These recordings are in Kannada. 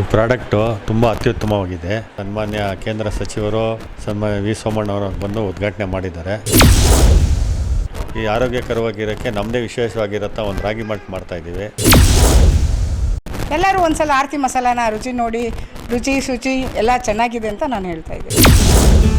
ಈ ಪ್ರಾಡಕ್ಟು ತುಂಬ ಅತ್ಯುತ್ತಮವಾಗಿದೆ. ಸನ್ಮಾನ್ಯ ಕೇಂದ್ರ ಸಚಿವರು ಸನ್ಮಾನ್ಯ ವಿ ಸೋಮಣ್ಣವರು ಬಂದು ಉದ್ಘಾಟನೆ ಮಾಡಿದ್ದಾರೆ. ಈ ಆರೋಗ್ಯಕರವಾಗಿರೋಕ್ಕೆ ನಮ್ಮದೇ ವಿಶೇಷವಾಗಿರತ್ತ ಒಂದು ರಾಗಿ ಮಲ್ಟ್ ಮಾಡ್ತಾ ಇದ್ದೀವಿ. ಎಲ್ಲರೂ ಒಂದ್ಸಲ ಆರತಿ ಮಸಾಲಾನ ರುಚಿ ನೋಡಿ, ರುಚಿ ಶುಚಿ ಎಲ್ಲ ಚೆನ್ನಾಗಿದೆ ಅಂತ ನಾನು ಹೇಳ್ತಾ ಇದ್ದೀನಿ.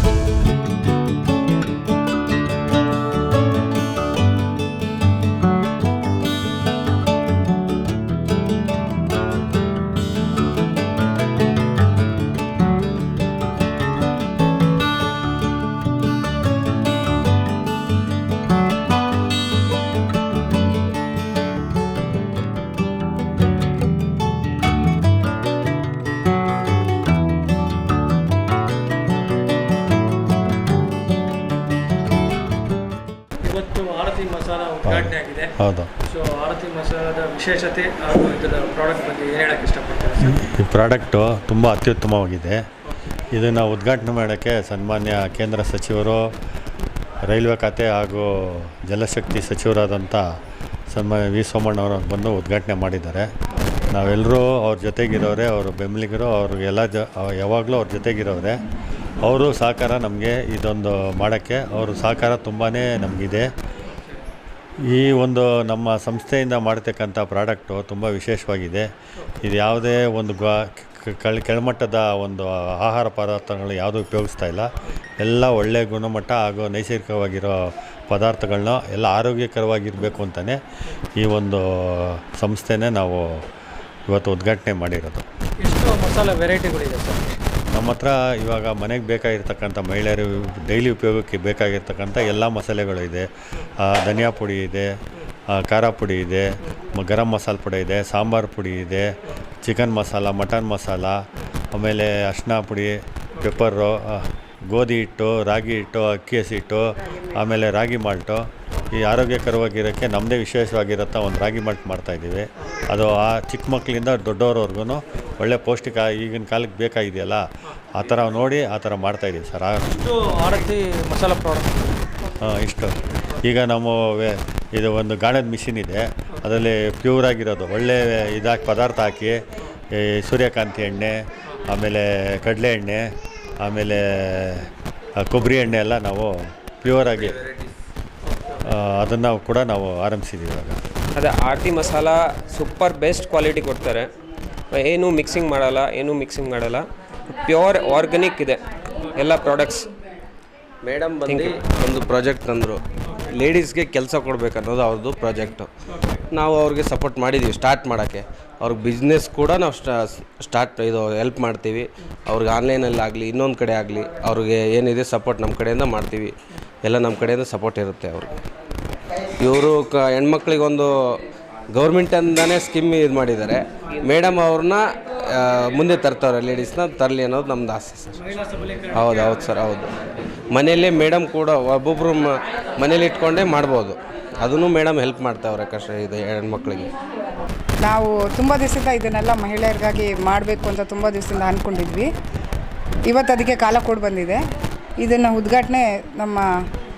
ಹೌದು. ಸೊ ಆರತಿ ಮಸಾಲದ ವಿಶೇಷತೆ ಹಾಗೂ ಇದರ ಪ್ರಾಡಕ್ಟ್ ಬಗ್ಗೆ ಏನು ಹೇಳಕ್ಕೆ ಇಷ್ಟಪಡ್ತಾರೆ ಸರ್? ಈ ಪ್ರಾಡಕ್ಟು ತುಂಬ ಅತ್ಯುತ್ತಮವಾಗಿದೆ. ಇದನ್ನು ಉದ್ಘಾಟನೆ ಮಾಡೋಕ್ಕೆ ಸನ್ಮಾನ್ಯ ಕೇಂದ್ರ ಸಚಿವರು ರೈಲ್ವೆ ಖಾತೆ ಹಾಗೂ ಜಲಶಕ್ತಿ ಸಚಿವರಾದಂಥ ಸನ್ಮಾನ್ಯ ವಿ. ಸೋಮಣ್ಣವರು ಬಂದು ಉದ್ಘಾಟನೆ ಮಾಡಿದ್ದಾರೆ. ನಾವೆಲ್ಲರೂ ಅವ್ರ ಜೊತೆಗಿರೋರೆ ಅವರು ಬೆಂಬಲಿಗರು ಅವ್ರಿಗೆಲ್ಲ ಜ ಯಾವಾಗಲೂ ಅವ್ರ ಜೊತೆಗಿರೋರೆ. ಅವರು ಸಹಕಾರ ನಮಗೆ ಇದೊಂದು ಮಾಡೋಕ್ಕೆ ಅವರು ಸಹಕಾರ ತುಂಬಾ ನಮಗಿದೆ. ಈ ಒಂದು ನಮ್ಮ ಸಂಸ್ಥೆಯಿಂದ ಮಾಡ್ತಕ್ಕಂಥ ಪ್ರಾಡಕ್ಟು ತುಂಬ ವಿಶೇಷವಾಗಿದೆ. ಇದು ಯಾವುದೇ ಒಂದು ಗ ಕಳ್ ಕೆಳಮಟ್ಟದ ಒಂದು ಆಹಾರ ಪದಾರ್ಥಗಳು ಯಾವುದೂ ಉಪಯೋಗಿಸ್ತಾ ಇಲ್ಲ. ಎಲ್ಲ ಒಳ್ಳೆಯ ಗುಣಮಟ್ಟ ಹಾಗೂ ನೈಸರ್ಗಿಕವಾಗಿರೋ ಪದಾರ್ಥಗಳನ್ನ ಎಲ್ಲ ಆರೋಗ್ಯಕರವಾಗಿರಬೇಕು ಅಂತಲೇ ಈ ಒಂದು ಸಂಸ್ಥೆನೇ ನಾವು ಇವತ್ತು ಉದ್ಘಾಟನೆ ಮಾಡಿರೋದು. ಎಷ್ಟು ಮಸಾಲೆ ವೆರೈಟಿಗಳಿದೆ ಸರ್? ನಮ್ಮ ಹತ್ರ ಇವಾಗ ಮನೆಗೆ ಬೇಕಾಗಿರ್ತಕ್ಕಂಥ ಮಹಿಳೆಯರು ಡೈಲಿ ಉಪಯೋಗಕ್ಕೆ ಬೇಕಾಗಿರ್ತಕ್ಕಂಥ ಎಲ್ಲ ಮಸಾಲೆಗಳು ಇದೆ. ಧನಿಯಾ ಪುಡಿ ಇದೆ ಖಾರ ಪುಡಿ ಇದೆ ಗರಂ ಮಸಾಲೆ ಪುಡಿ ಇದೆ, ಸಾಂಬಾರು ಪುಡಿ ಇದೆ, ಚಿಕನ್ ಮಸಾಲ, ಮಟನ್ ಮಸಾಲ, ಆಮೇಲೆ ಅರ್ಶಿನ ಪುಡಿ, ಪೆಪ್ಪರು ಗೋಧಿ ಹಿಟ್ಟು, ರಾಗಿ ಹಿಟ್ಟು, ಅಕ್ಕಿ ಹಿಟ್ಟು, ಆಮೇಲೆ ರಾಗಿ ಮಾಲ್ಟು. ಈ ಆರೋಗ್ಯಕರವಾಗಿರೋಕ್ಕೆ ನಮ್ಮದೇ ವಿಶೇಷವಾಗಿರುತ್ತಾ ಒಂದು ರಾಗಿ ಮಾಲ್ಟ್ ಮಾಡ್ತಾಯಿದ್ದೀವಿ ಅದು ಆ ಚಿಕ್ಕ ಮಕ್ಕಳಿಂದ ದೊಡ್ಡವ್ರವ್ರಿಗೂ ಒಳ್ಳೆ ಪೌಷ್ಟಿಕ ಈಗಿನ ಕಾಲಕ್ಕೆ ಬೇಕಾಗಿದೆಯಲ್ಲ? ಆ ಥರ ನೋಡಿ ಆ ಥರ ಮಾಡ್ತಾಯಿದ್ದೀವಿ ಸರ್. ಆ ಎಷ್ಟು ಆರತಿ ಮಸಾಲ ಪ್ರಾಡಕ್ಟ್ ಹಾಂ ಇಷ್ಟು. ಈಗ ನಮ್ಮ ಇದು ಒಂದು ಗಾಣದ ಮಿಷಿನ್ ಇದೆ. ಅದರಲ್ಲಿ ಪ್ಯೂರ್ ಆಗಿರೋದು. ಒಳ್ಳೆ ಇದಾಕಿ ಪದಾರ್ಥ ಹಾಕಿ ಈ ಸೂರ್ಯಕಾಂತಿ ಎಣ್ಣೆ ಆಮೇಲೆ ಕಡಲೆ ಎಣ್ಣೆ ಆಮೇಲೆ ಕೊಬ್ಬರಿ ಎಣ್ಣೆ ಎಲ್ಲ ನಾವು ಪ್ಯೂರಾಗಿ ಅದನ್ನು ಕೂಡ ನಾವು ಆರಂಭಿಸಿದ್ದೀವಿ ಇವಾಗ. ಅದೇ Aarathi masala super best quality ಕೊಡ್ತಾರೆ. ಏನು ಮಿಕ್ಸಿಂಗ್ ಮಾಡಲ್ಲ ಏನು ಮಿಕ್ಸಿಂಗ್ ಮಾಡಲ್ಲ. ಪ್ಯೂರ್ ಆರ್ಗ್ಯಾನಿಕ್ ಇದೆ. ಎಲ್ಲ ಪ್ರಾಡಕ್ಟ್ಸ್ ಮೇಡಮ್ ಬಂದು ಒಂದು ಪ್ರಾಜೆಕ್ಟ್ ತಂದರು. ಲೇಡೀಸ್ಗೆ ಕೆಲಸ ಕೊಡಬೇಕನ್ನೋದು ಅವ್ರದ್ದು ಪ್ರಾಜೆಕ್ಟು ನಾವು ಅವ್ರಿಗೆ ಸಪೋರ್ಟ್ ಮಾಡಿದ್ದೀವಿ ಸ್ಟಾರ್ಟ್ ಮಾಡೋಕ್ಕೆ. ಅವ್ರಿಗೆ ಬಿಸ್ನೆಸ್ ಕೂಡ ನಾವು ಸ್ಟಾರ್ಟ್ ಇದು ಹೆಲ್ಪ್ ಮಾಡ್ತೀವಿ. ಅವ್ರಿಗೆ ಆನ್ಲೈನಲ್ಲಿ ಆಗಲಿ, ಇನ್ನೊಂದು ಕಡೆ ಆಗಲಿ, ಅವ್ರಿಗೆ ಏನಿದೆ ಸಪೋರ್ಟ್ ನಮ್ಮ ಕಡೆಯಿಂದ ಮಾಡ್ತೀವಿ. ಎಲ್ಲ ನಮ್ಮ ಕಡೆಯಿಂದ ಸಪೋರ್ಟ್ ಇರುತ್ತೆ ಅವ್ರಿಗೆ. ಇವರು ಕ, ಹೆಣ್ಮಕ್ಳಿಗೊಂದು ಗೌರ್ಮೆಂಟಿಂದನೇ ಸ್ಕೀಮ್ ಇದು ಮಾಡಿದ್ದಾರೆ. ಮೇಡಮ್ ಅವ್ರನ್ನ ಮುಂದೆ ತರ್ತಾರೆ ಲೇಡೀಸ್ನ ತರಲಿ ಅನ್ನೋದು ನಮ್ದು ಆಸೆ ಸರ್. ಹೌದು ಹೌದು ಸರ್, ಹೌದು. ಮನೆಯಲ್ಲೇ ಮೇಡಮ್ ಕೂಡ ಒಬ್ಬೊಬ್ಬರು ಮನೇಲಿ ಇಟ್ಕೊಂಡೇ ಮಾಡ್ಬೋದು. ಅದನ್ನು ಮೇಡಮ್ ಹೆಲ್ಪ್ ಮಾಡ್ತಾವ್ರೆ ಕಷ್ಟ ಇದು ಹೆಣ್ಮಕ್ಳಿಗೆ. ನಾವು ತುಂಬ ದಿವಸದಿಂದ ಇದನ್ನೆಲ್ಲ ಮಹಿಳೆಯರಿಗಾಗಿ ಮಾಡಬೇಕು ಅಂತ ತುಂಬ ದಿವಸದಿಂದ ಅಂದ್ಕೊಂಡಿದ್ವಿ. ಇವತ್ತು ಅದಕ್ಕೆ ಕಾಲ ಕೂಡ ಬಂದಿದೆ. ಇದನ್ನು ಉದ್ಘಾಟನೆ ನಮ್ಮ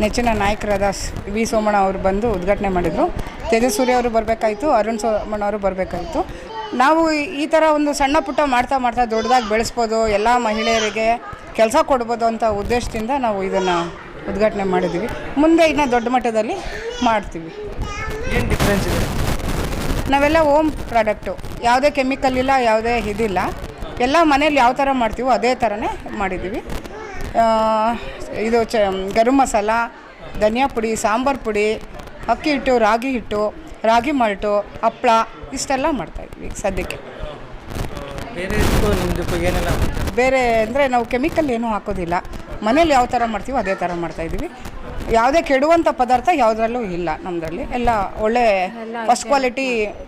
ನೆಚ್ಚಿನ ನಾಯಕರಾದ ವಿ ಸೋಮಣ್ಣ ಅವರು ಬಂದು ಉದ್ಘಾಟನೆ ಮಾಡಿದರು. ತೇಜಸ್ಸೂರ್ಯ ಅವರು ಬರಬೇಕಾಯಿತು, ಅರುಣ್ ಸೋಮಣ್ಣ ಅವರು ಬರಬೇಕಾಯಿತು. ನಾವು ಈ ಥರ ಒಂದು ಸಣ್ಣ ಪುಟ್ಟ ಮಾಡ್ತಾ ಮಾಡ್ತಾ ದೊಡ್ಡದಾಗಿ ಬೆಳೆಸ್ಬೋದು, ಎಲ್ಲ ಮಹಿಳೆಯರಿಗೆ ಕೆಲಸ ಕೊಡ್ಬೋದು ಅಂತ ಉದ್ದೇಶದಿಂದ ನಾವು ಇದನ್ನು ಉದ್ಘಾಟನೆ ಮಾಡಿದ್ದೀವಿ ಮುಂದೆ ಇನ್ನು ದೊಡ್ಡ ಮಟ್ಟದಲ್ಲಿ ಮಾಡ್ತೀವಿ. ಏನು ಡಿಫ್ರೆನ್ಸ್ ಇದೆ? ನಾವೆಲ್ಲ ಓಮ್ ಪ್ರಾಡಕ್ಟು. ಯಾವುದೇ ಕೆಮಿಕಲ್ ಇಲ್ಲ ಯಾವುದೇ ಇದಿಲ್ಲ. ಎಲ್ಲ ಮನೇಲಿ ಯಾವ ಥರ ಮಾಡ್ತೀವೋ ಅದೇ ಥರನೇ ಮಾಡಿದ್ದೀವಿ. ಇದು ಚ ಗರಂ ಮಸಾಲ ಧನಿಯಾ ಪುಡಿ ಸಾಂಬಾರು ಪುಡಿ ಅಕ್ಕಿ ಹಿಟ್ಟು ರಾಗಿ ಹಿಟ್ಟು ರಾಗಿ ಮಾಲ್ಟು ಹಪ್ಪಳ ಇಷ್ಟೆಲ್ಲ ಮಾಡ್ತಾಯಿದ್ವಿ ಸದ್ಯಕ್ಕೆ. ಬೇರೆ ಏನೆಲ್ಲ? ಬೇರೆ ಅಂದರೆ ನಾವು ಕೆಮಿಕಲ್ ಏನೂ ಹಾಕೋದಿಲ್ಲ. ಮನೇಲಿ ಯಾವ ಥರ ಮಾಡ್ತೀವೋ ಅದೇ ಥರ ಮಾಡ್ತಾಯಿದ್ದೀವಿ ಯಾವುದೇ ಕೆಡುವಂಥ ಪದಾರ್ಥ ಯಾವುದರಲ್ಲೂ ಇಲ್ಲ ನಮ್ಮದ್ರಲ್ಲಿ ಎಲ್ಲ ಒಳ್ಳೆ ಫಸ್ಟ್ ಕ್ವಾಲಿಟಿ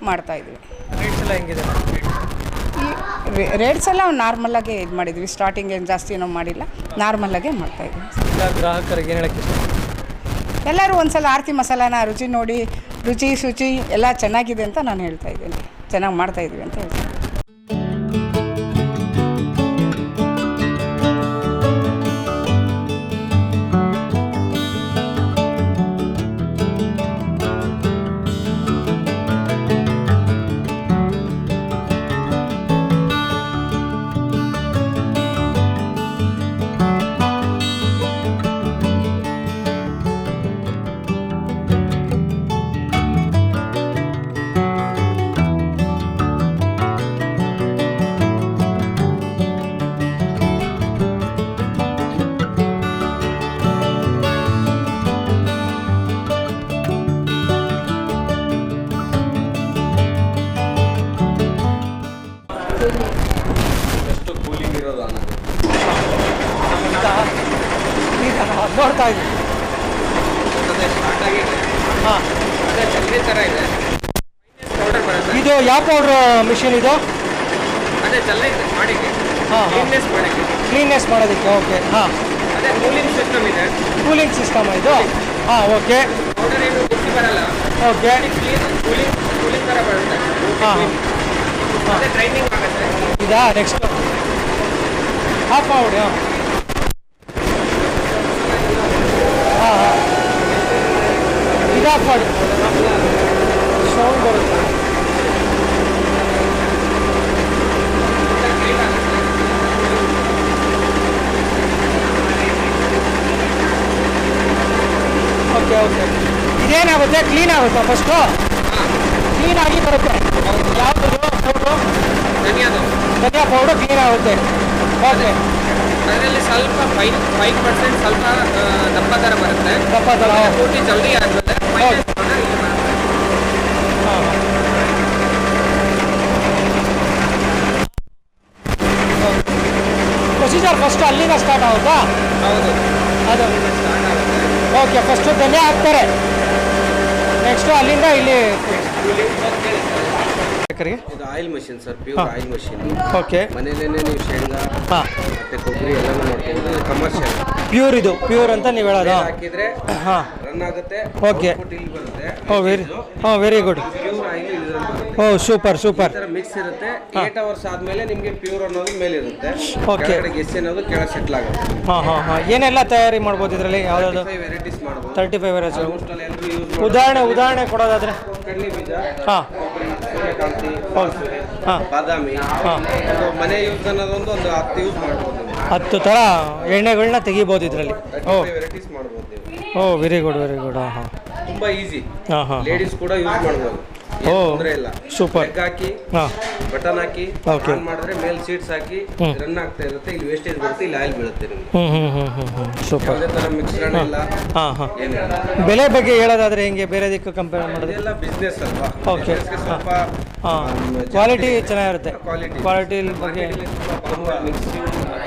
ಮಾಡ್ತಾಯಿದ್ದೀವಿ ರೇಟ್ಸ್ ಎಲ್ಲ ಹೆಂಗಿದೆ? ಈ ರೇಟ್ಸ್ ಎಲ್ಲ ನಾರ್ಮಲಾಗೆ ಇದು ಮಾಡಿದ್ವಿ ಸ್ಟಾರ್ಟಿಂಗ್ ಏನು ಜಾಸ್ತಿ ಏನೋ ಮಾಡಿಲ್ಲ. ನಾರ್ಮಲಾಗೆ ಮಾಡ್ತಾಯಿದ್ವಿ ಗ್ರಾಹಕರಿಗೆ ಏನು ಹೇಳಕ್ಕೆ ಎಲ್ಲರೂ ಒಂದ್ಸಲ ಆರತಿ ಮಸಾಲಾನ ರುಚಿ ನೋಡಿ ರುಚಿ ಶುಚಿ ಎಲ್ಲ ಚೆನ್ನಾಗಿದೆ ಅಂತ ನಾನು ಹೇಳ್ತಾ ಇದ್ದೀನಿ. ಚೆನ್ನಾಗಿ ಮಾಡ್ತಾಯಿದ್ವಿ ಅಂತ ಹೇಳ್ತೀನಿ. ಥರ ಇದೆ. ಪೌಡರ್ ಬರುತ್ತೆ ಇದು ಯಾವ ಪೌಡ್ರ್ ಮಿಷಿನ್ ಇದು? ಅದೇ ಹಾಂ ಹಾಂ. ಕ್ಲೀನ್ನೆಸ್ ಮಾಡೋದಕ್ಕೆ ಓಕೆ. ಹಾಂ. ಅದೇ ಕೂಲಿಂಗ್ ಸಿಸ್ಟಮ್ ಇದೆ. ಕೂಲಿಂಗ್ ಸಿಸ್ಟಮ್ ಇದು? ಹಾಂ ಓಕೆ. ಪೌಡರ್ ಏನು ಬಿಸಿ ಬರಲ್ಲ. ಓಕೆ. ಕ್ಲೀನ್ ಕೂಲಿಂಗ್ ಕೂಲಿಂಗ್ ಥರ ಬರುತ್ತೆ. ಹಾಂ ಅದೇ ಟ್ರೈನಿಂಗ್ ಆಗುತ್ತೆ. ಇದಾ ನೆಕ್ಸ್ಟ್ ಹಾಫ್ ಪೌಡ್ ಹಾಂ ಹಾಂ ಹಾಂ. ಇದು ಹಾಫ್ ಮಾಡಿ ಸೌಂಡ್ ಬರುತ್ತೆ ಓಕೆ ಓಕೆ ಇದೇನಾಗುತ್ತೆ ಕ್ಲೀನ್ ಆಗುತ್ತಾ ಫಸ್ಟು ಕ್ಲೀನ್ ಆಗಿ ಬರುತ್ತೆ ಯಾವುದು ಪೌಡ್ರು ಧನಿಯಾದು ಧನಿಯಾ ಪೌಡರ್ ಕ್ಲೀನ್ ಆಗುತ್ತೆ. ಓಕೆ ಅದರಲ್ಲಿ ಸ್ವಲ್ಪ ಫೈವ್ ಫೈವ್ ಪರ್ಸೆಂಟ್ ಸ್ವಲ್ಪ ಆ, ದಪ್ಪ ಥರ ಬರುತ್ತೆ. ದಪ್ಪ ಥರ ಪೂರ್ತಿ ಜಲ್ದಿ ಆಗ್ತದೆ ಹೌದು. powder ಇಲ್ಲಿ ಬರುತ್ತೆ. ಹಾಂ ಪ್ರೊಸೀಜರ್ ಫಸ್ಟ್ ಅಲ್ಲಿಂದ ಸ್ಟಾರ್ಟ್ ಆಗುತ್ತಾ? ಹೌದು. ಅದು. ಸ್ಟಾರ್ಟ್ ಆಗುತ್ತೆ ಓಕೆ ಫಸ್ಟು ಧನ್ಯ ಹಾಕ್ತಾರೆ. ನೆಕ್ಸ್ಟು ಅಲ್ಲಿಂದ ಇಲ್ಲಿ ಇದು oil machine sir pure oil machine okay ಮನೇಲೇನೆ ನೀವು ಶೇಂಗಾ ಹಾಂ. ಮತ್ತೆ ಕೊಬ್ಬರಿ ಎಲ್ಲನೂ ಮಾಡ್ಕೊಂಡು ಇದು ಕಮರ್ಷಿಯಲ್ ಪ್ಯೂರ್ ಇದು ಪ್ಯೂರ್ ಅಂತ ನೀವು ಹೇಳೋದು. ಹಾಕಿದ್ರೆ ಹಾಂ. ರನ್ ಆಗುತ್ತೆ ಓಕೆ ಇಲ್ಲಿ ಬರುತ್ತೆ. ಓ ವೆರಿ ಹಾಂ ವೆರಿ ಗುಡ್ ಪ್ಯೂರ್ ಆಯಿಲ್ ಇದ್ರಲ್ಲಿ ಓ ಸೂಪರ್ ಸೂಪರ್. ಮಿಕ್ಸ್ ಇರುತ್ತೆ. ಏಟ್ ಅವರ್ಸ್ ಆದ್ಮೇಲೆ ನಿಮಗೆ ಪ್ಯೂರ್ ಅನ್ನೋದು ಮೇಲೆ ಇರುತ್ತೆ. ಕೆಳಗಡೆ ಗೆಸ್ ಅನ್ನೋದು ಕೆಳಗೆ ಸೆಟ್ಲ್ ಆಗುತ್ತೆ. ಹಾಂ ಹಾಂ ಹಾಂ. ಏನೆಲ್ಲ ತಯಾರಿ ಮಾಡ್ಬೋದು ಇದರಲ್ಲಿ? ಯಾವುದಾದ್ರು? ವೆರೈಟೀಸ್ ಮಾಡ್ಬೋದು. ತರ್ಟಿ ಫೈವ್ ವೆರೈಟಿ ಉದಾಹರಣೆ ಉದಾಹರಣೆ ಕೊಡೋದಾದ್ರೆ? ಕಡ್ಲಿ ಬೀಜ ಹಾಂ. ಸೂರ್ಯಕಾಂತಿ ಹಾಂ. ಬಾದಾಮಿ. ಹಾಂ. ಮನೆ ಯೂಸ್ ಅನ್ನೋದೊಂದು ಒಂದು ಹತ್ತು ಯೂಸ್ ಮಾಡ್ಬೋದು ಹತ್ತು ಥರ ಎಣ್ಣೆಗಳನ್ನ ತೆಗಿಬೋದು ಇದರಲ್ಲಿ. ಓ. ವೆರೈಟೀಸ್ ಮಾಡ್ಬೋದು oh very good very good ಹಾಂ ಹಾಂ. ತುಂಬಾ ಈಸಿ ಹಾಂ ಹಾಂ ಲೇಡೀಸ್ ಕೂಡ ಯೂಸ್ ಮಾಡ್ಬೋದು. ಓ, ತೊಂದರೆ ಇಲ್ಲ. ಸೂಪರ್. Egg ಹಾಕಿ ಹಾಂ. Button hockey Okay. ಆನ್ ಮಾಡಿದ್ರೆ ಮೇಲ್ ಸೀಟ್ಸ್ ಹಾಕಿ ರನ್ ಆಗ್ತಾ ಇರುತ್ತೆ. ಇಲ್ಲಿ ವೇಸ್ಟೇಜ್ ಬರುತ್ತೆ ಇಲ್ಲಿ ಆಯಿಲ್ ಬೀಳುತ್ತೆ ನಿಮ್ಗೆ. ಹ್ಞೂ ಹ್ಞೂ ಹ್ಞೂ ಹ್ಞೂ ಹ್ಞೂ ಸೂಪರ್. ಯಾವುದೇ ತರ ಇಲ್ಲ. ಹಾಂ ಹಾಂ. ಏನಿಲ್ಲ. ಬೆಲೆ ಬಗ್ಗೆ ಹೇಳೋದಾದ್ರೆ ಹೆಂಗೆ? ಬೇರೆದಕ್ಕೆ ಕಂಪೇರ್ ಮಾಡೋದು ಇದೆಲ್ಲ ಬಿಸ್ನೆಸ್ ಅಲ್ವಾ? ಓಕೆ Business ಗೆ ಸ್ವಲ್ಪ ಹಾಂ. ಕ್ವಾಲಿಟಿ ಚೆನ್ನಾಗಿರುತ್ತೆ. Quality. ಕ್ವಾಲಿಟಿ ಬಗ್ಗೆ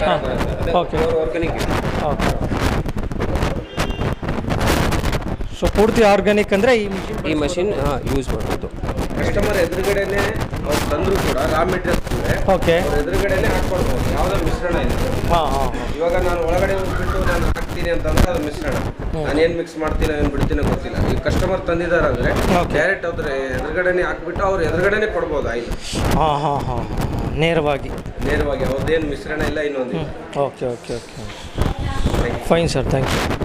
ಹಾಂ. ಓಕೆ ಆರ್ಗಾನಿಕ್ ಓಕೆ ಸೊ ಪೂರ್ತಿ ಆರ್ಗ್ಯಾನಿಕ್ ಅಂದರೆ ಈ ಮಿಷಿನ್ ಈ ಮಷಿನ್ ಯೂಸ್ ಮಾಡ್ಬೋದು. ಕಸ್ಟಮರ್ ಎದುರುಗಡೆನೆ ಅವ್ರು ತಂದ್ರು ಕೂಡ ರಾ ಮೆಟೀರಿಯಲ್ಸ್ ಓಕೆ ಎದುರುಗಡೆನೆ ಹಾಕೊಳ್ಬೋದು ಯಾವುದೇ ಮಿಶ್ರಣ ಇಲ್ಲ ಹಾಂ ಹಾಂ ಇವಾಗ ನಾನು ಒಳಗಡೆ ಹೋಗ್ಬಿಟ್ಟು ನಾನು ಹಾಕ್ತೀನಿ ಅಂತಂದ್ರೆ ಅದು ಮಿಶ್ರಣ. ನಾನು ಏನು ಮಿಕ್ಸ್ ಮಾಡ್ತೀನಿ ಏನು ಬಿಡ್ತೀನೋ ಗೊತ್ತಿಲ್ಲ. ಈಗ ಕಸ್ಟಮರ್ ತಂದಿದ್ದಾರೆ ಅಂದ್ರೆ Okay. ಡೈರೆಕ್ಟ್ ಅವ್ರ ಎದುರುಗಡೆನೆ ಹಾಕ್ಬಿಟ್ಟು ಅವ್ರು ಎದುರುಗಡೆನೆ ಕೊಡ್ಬೋದು ಆಯಿಲ್ ಹಾಂ ಹಾಂ ಹಾಂ ನೇರವಾಗಿ. ನೇರವಾಗಿ ಅವ್ರದ್ದೇನು ಮಿಶ್ರಣ ಇಲ್ಲ ಇನ್ನೊಂದು okay okay okay fine sir thank you